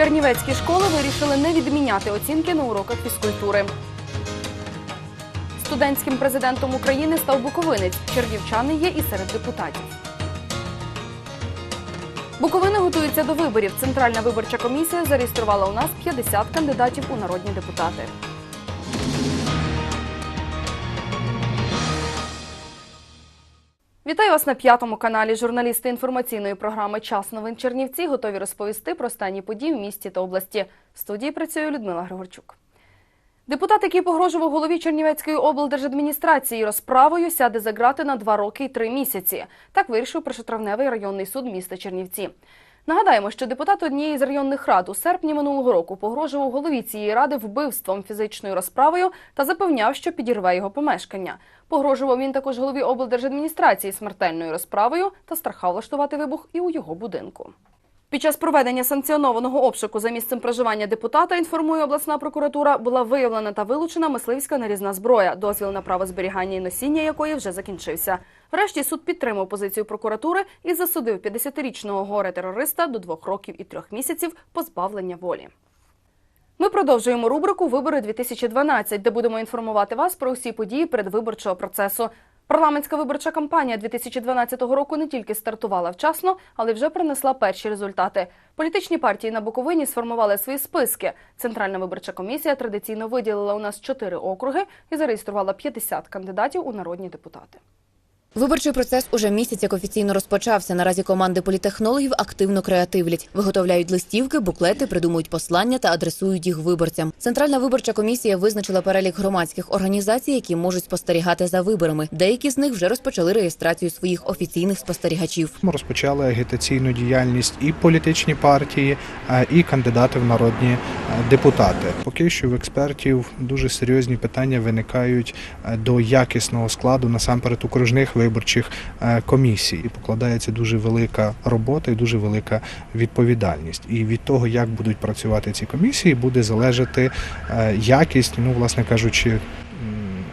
Чернівецькі школи вирішили не відміняти оцінки на уроках фізкультури. Студентським президентом України став Буковинець. Чернівчани є і серед депутатів. Буковина готується до виборів. Центральна виборча комісія зареєструвала у нас 50 кандидатів у народні депутати. Вітаю вас на п'ятому каналі. Журналісти інформаційної програми Час новин Чернівці готові розповісти про стані події в місті та області. В студії працює Людмила Григорчук. Депутат, який погрожував голові Чернівецької облдержадміністрації розправою, сяде за грати на два роки і три місяці. Так вирішив першотравневий районний суд міста Чернівці. Нагадаємо, що депутат однієї з районних рад у серпні минулого року погрожував голові цієї ради вбивством фізичною розправою та запевняв, що підірве його помешкання. Погрожував він також голові облдержадміністрації смертельною розправою та страхав влаштувати вибух і у його будинку. Під час проведення санкціонованого обшуку за місцем проживання депутата, інформує обласна прокуратура, була виявлена та вилучена мисливська нарізна зброя, дозвіл на право зберігання і носіння якої вже закінчився. Врешті суд підтримав позицію прокуратури і засудив 50-річного горе-терориста до двох років і трьох місяців позбавлення волі. Ми продовжуємо рубрику Вибори 2012, де будемо інформувати вас про усі події передвиборчого процесу. Парламентська виборча кампанія 2012 року не тільки стартувала вчасно, але вже принесла перші результати. Політичні партії на Буковині сформували свої списки. Центральна виборча комісія традиційно виділила у нас чотири округи і зареєструвала 50 кандидатів у народні депутати. Виборчий процес уже місяць як офіційно розпочався. Наразі команди політехнологів активно креативлять, виготовляють листівки, буклети, придумують послання та адресують їх виборцям. Центральна виборча комісія визначила перелік громадських організацій, які можуть спостерігати за виборами. Деякі з них вже розпочали реєстрацію своїх офіційних спостерігачів. Ми розпочали агітаційну діяльність і політичні партії, і кандидати в народні депутати. Поки що в експертів дуже серйозні питання виникають до якісного складу насамперед окружних виборчих е, комісій. І покладається дуже велика робота і дуже велика відповідальність. І від того, як будуть працювати ці комісії, буде залежати е, якість, ну власне кажучи,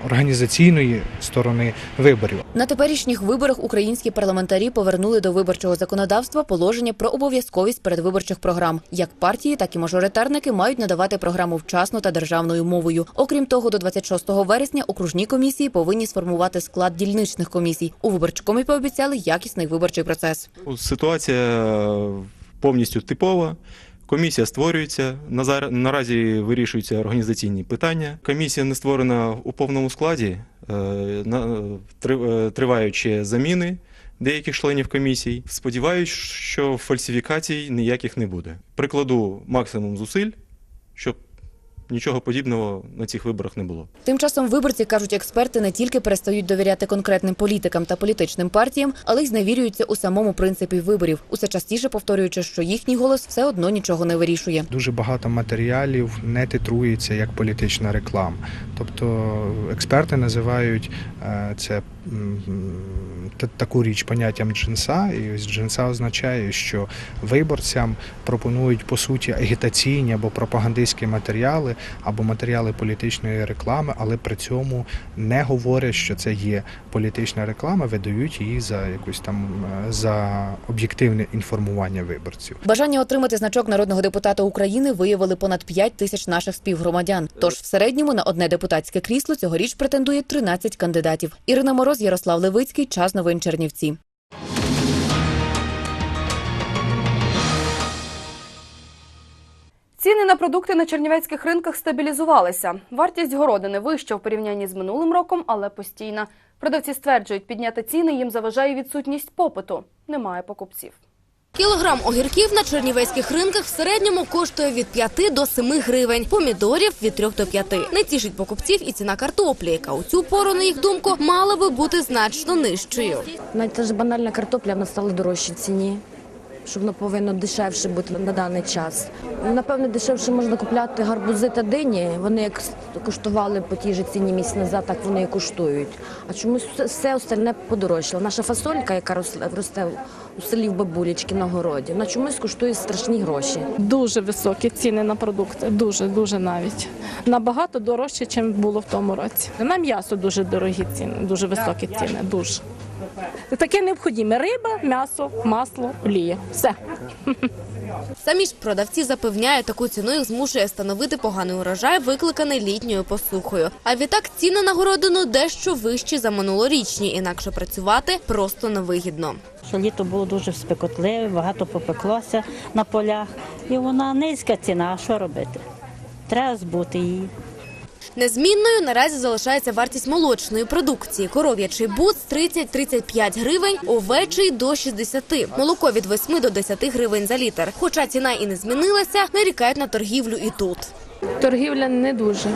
організаційної сторони виборів. На теперішніх виборах українські парламентарі повернули до виборчого законодавства положення про обов'язковість передвиборчих програм. Як партії, так і мажоритарники мають надавати програму вчасно та державною мовою. Окрім того, до 26 вересня окружні комісії повинні сформувати склад дільничних комісій. У виборчкомі пообіцяли якісний виборчий процес. Ситуація повністю типова. Комісія створюється. Наразі вирішуються організаційні питання. Комісія не створена у повному складі. триваючи е, Тривають ще заміни деяких членів комісій. Сподіваюсь, що фальсифікацій ніяких не буде. Прикладу максимум зусиль, щоб нічого подібного на цих виборах не було. Тим часом виборці кажуть, експерти не тільки перестають довіряти конкретним політикам та політичним партіям, але й зневірюються у самому принципі виборів, усе частіше повторюючи, що їхній голос все одно нічого не вирішує. Дуже багато матеріалів не титрується як політична реклама. Тобто експерти називають е, це таку річ поняттям джинса. І ось джинса означає, що виборцям пропонують по суті агітаційні або пропагандистські матеріали, або матеріали політичної реклами, але при цьому не говорять, що це є політична реклама, видають її за якусь там е, за об'єктивне інформування виборців. Бажання отримати значок народного депутата України виявили понад 5 тисяч наших співгромадян. Тож в середньому на одне депутатське крісло цьогоріч претендує 13 кандидатів. Ірина Мороз, Ярослав Левицький, час новин Чернівці. Ціни на продукти на чернівецьких ринках стабілізувалися. Вартість городини вища в порівнянні з минулим роком, але постійна. Продавці стверджують, підняти ціни їм заважає відсутність попиту. Немає покупців. Кілограм огірків на чернівецьких ринках в середньому коштує від 5 до 7 гривень, помідорів від 3 до 5. Не тішить покупців і ціна картоплі, яка у цю пору, на їх думку, мала би бути значно нижчою. Навіть та ж банальна картопля вона стала дорожче в ціні, що воно повинно дешевше бути на даний час. Напевне, дешевше можна купляти гарбузи та дині. Вони як коштували по тій же ціні місяць назад, так вони і коштують. А чомусь все- остальне подорожчало. Наша фасолька, яка росте, росте у селі в бабулечки на городі, вона чомусь коштує страшні гроші. Дуже високі ціни на продукти, дуже дуже навіть набагато дорожче, ніж було в тому році. На м'ясо дуже дорогі ціни, дуже високі ціни. Дуже таке необхідне: риба, м'ясо, масло, олія. Все. Самі ж продавці запевняють, таку ціну їх змушує становити поганий урожай, викликаний літньою посухою. А відтак ціни на городину дещо вищі за минулорічні, інакше працювати просто невигідно. що літо було дуже спекотливе, багато попеклося на полях. І вона низька ціна, а що робити? Треба збути її. Незмінною наразі залишається вартість молочної продукції. Коров'ячий бут з 30-35 гривень, овечий до 60. Молоко від 8 до 10 гривень за літр. Хоча ціна і не змінилася, нарікають на торгівлю і тут. Торгівля не дуже.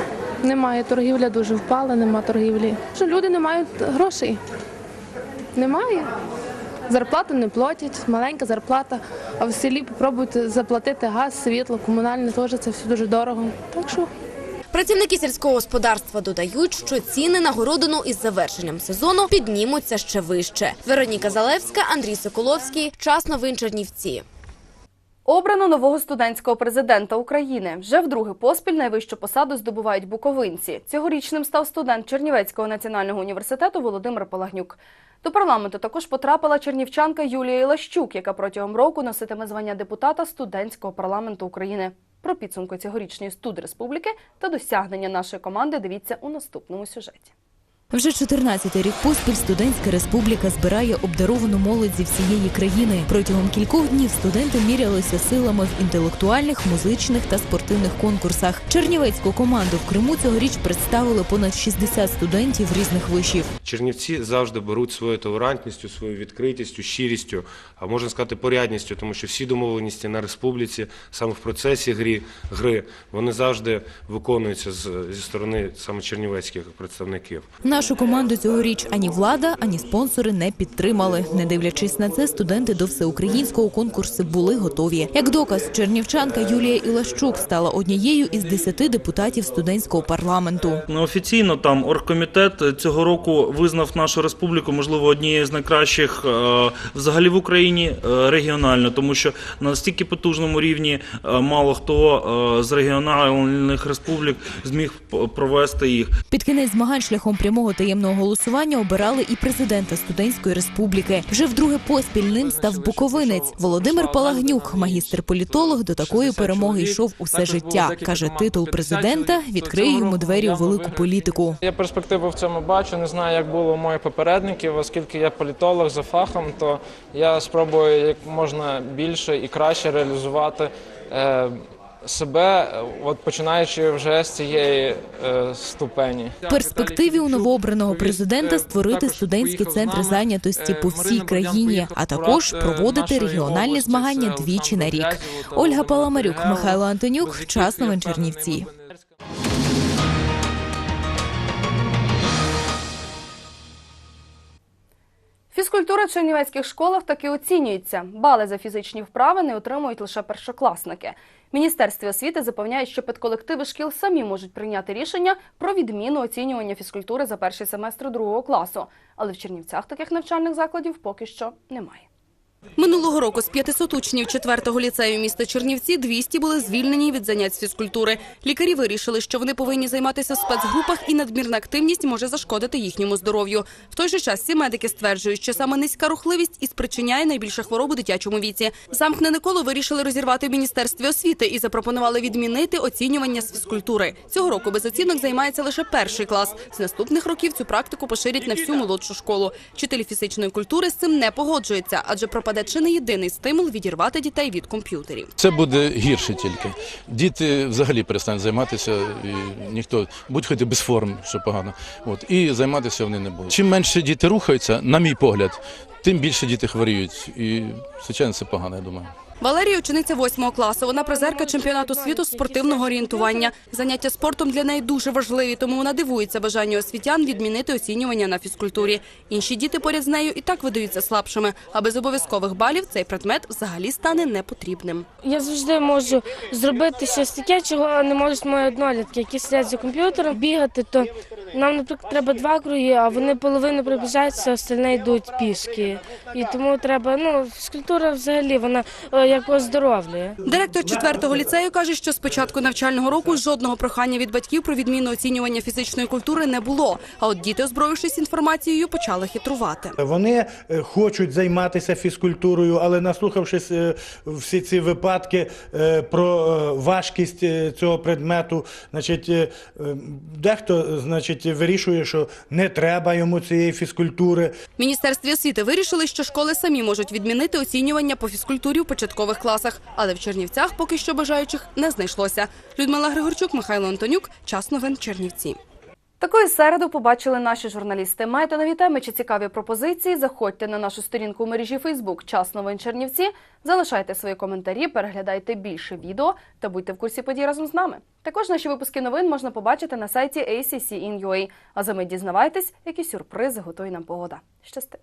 Немає торгівля дуже впала, нема торгівлі. Що люди не мають грошей. Немає. Зарплату не платять, маленька зарплата. А в селі попробуйте заплатити газ, світло, комунальне теж це все дуже дорого. Так що Працівники сільського господарства додають, що ціни на городину із завершенням сезону піднімуться ще вище. Вероніка Залевська, Андрій Соколовський. Час новин Чернівці. Обрано нового студентського президента України. Вже вдруге поспіль найвищу посаду здобувають буковинці. Цьогорічним став студент Чернівецького національного університету Володимир Палагнюк. До парламенту також потрапила чернівчанка Юлія Ілащук, яка протягом року носитиме звання депутата студентського парламенту України. Про підсумки цьогорічної студреспубліки та досягнення нашої команди дивіться у наступному сюжеті. Вже 14-й рік поспіль студентська республіка збирає обдаровану молодь зі всієї країни. Протягом кількох днів студенти мірялися силами в інтелектуальних, музичних та спортивних конкурсах. Чернівецьку команду в Криму цьогоріч представили понад 60 студентів різних вишів. Чернівці завжди беруть своєю толерантністю, своєю відкритістю, щирістю, а можна сказати порядністю, тому що всі домовленості на республіці, саме в процесі грі, гри, вони завжди виконуються зі сторони саме чернівецьких представників. Нашу команду цьогоріч ані влада, ані спонсори не підтримали. Не дивлячись на це, студенти до всеукраїнського конкурсу були готові. Як доказ, чернівчанка Юлія Ілащук стала однією із десяти депутатів студентського парламенту. Неофіційно там оргкомітет цього року визнав нашу республіку, можливо, однією з найкращих е, взагалі в Україні е, регіонально, тому що на настільки потужному рівні е, мало хто з регіональних республік зміг провести їх. Під кінець змагань шляхом прямого таємного голосування обирали і президента студентської республіки. Вже вдруге поспіль ним став буковинець Володимир Палагнюк, магістр-політолог. До такої перемоги йшов усе життя. каже, титул президента відкриє йому двері у велику політику. Я перспективу в цьому бачу. Не знаю, як було у моїх попередників, оскільки я політолог за фахом, то я спробую як можна більше і краще реалізувати е, себе, е, от починаючи вже з цієї е, ступені. Перспективі у новообраного президента створити студентські центри зайнятості по всій країні, а також проводити регіональні змагання двічі на рік. Ольга Паламарюк, Михайло Антонюк, час новин Чернівці. Фізкультура в чернівецьких школах таки оцінюється. Бали за фізичні вправи не отримують лише першокласники. Міністерстві освіти запевняють, що педколективи шкіл самі можуть прийняти рішення про відміну оцінювання фізкультури за перший семестр другого класу. Але в Чернівцях таких навчальних закладів поки що немає. Минулого року з 500 учнів 4-го ліцею міста Чернівці 200 були звільнені від занять з фізкультури. Лікарі вирішили, що вони повинні займатися в спецгрупах і надмірна активність може зашкодити їхньому здоров'ю. В той же час ці медики стверджують, що саме низька рухливість і спричиняє найбільше хвороб у дитячому віці. Замкнене коло вирішили розірвати в міністерстві освіти і запропонували відмінити оцінювання з фізкультури. Цього року без оцінок займається лише перший клас. З наступних років цю практику поширять на всю молодшу школу. Вчителі фізичної культури з цим не погоджуються, адже пропаде чи не єдиний стимул відірвати дітей від комп'ютерів. Це буде гірше тільки. Діти взагалі перестануть займатися, і ніхто будь хоч без форм, що погано. От і займатися вони не будуть. Чим менше діти рухаються, на мій погляд, тим більше діти хворіють. І звичайно, це погано, я думаю. Валерія учениця восьмого класу. Вона призерка чемпіонату світу спортивного орієнтування. Заняття спортом для неї дуже важливі, тому вона дивується бажанню освітян відмінити оцінювання на фізкультурі. Інші діти поряд з нею і так видаються слабшими. А без обов'язкових балів цей предмет взагалі стане непотрібним. Я завжди можу зробити щось таке, чого не можуть мої однолітки, які сидять за комп'ютером, бігати, то нам, наприклад, треба два круги, а вони половину пробіжаються, остальне йдуть пішки. І тому треба, ну, фізкультура взагалі, вона е, як оздоровлює. Директор 4-го ліцею каже, що з початку навчального року жодного прохання від батьків про відміну оцінювання фізичної культури не було. А от діти, озброївшись інформацією, почали хитрувати. Вони е, хочуть займатися фізкультурою, але наслухавшись е, всі ці випадки е, про важкість цього предмету, значить, дехто значить, вирішує, що не треба йому цієї фізкультури. Міністерстві освіти вирішили, що школи самі можуть відмінити оцінювання по фізкультурі у початкових класах, але в Чернівцях поки що бажаючих не знайшлося. Людмила Григорчук, Михайло Антонюк. Час новин Чернівці. Такої середу побачили наші журналісти. Маєте нові теми чи цікаві пропозиції? Заходьте на нашу сторінку у мережі Фейсбук «Час новин Чернівці. Залишайте свої коментарі, переглядайте більше відео та будьте в курсі подій разом з нами. Також наші випуски новин можна побачити на сайті ACC.in.ua. А за мить дізнавайтесь, які сюрпризи готує нам погода. Щасти!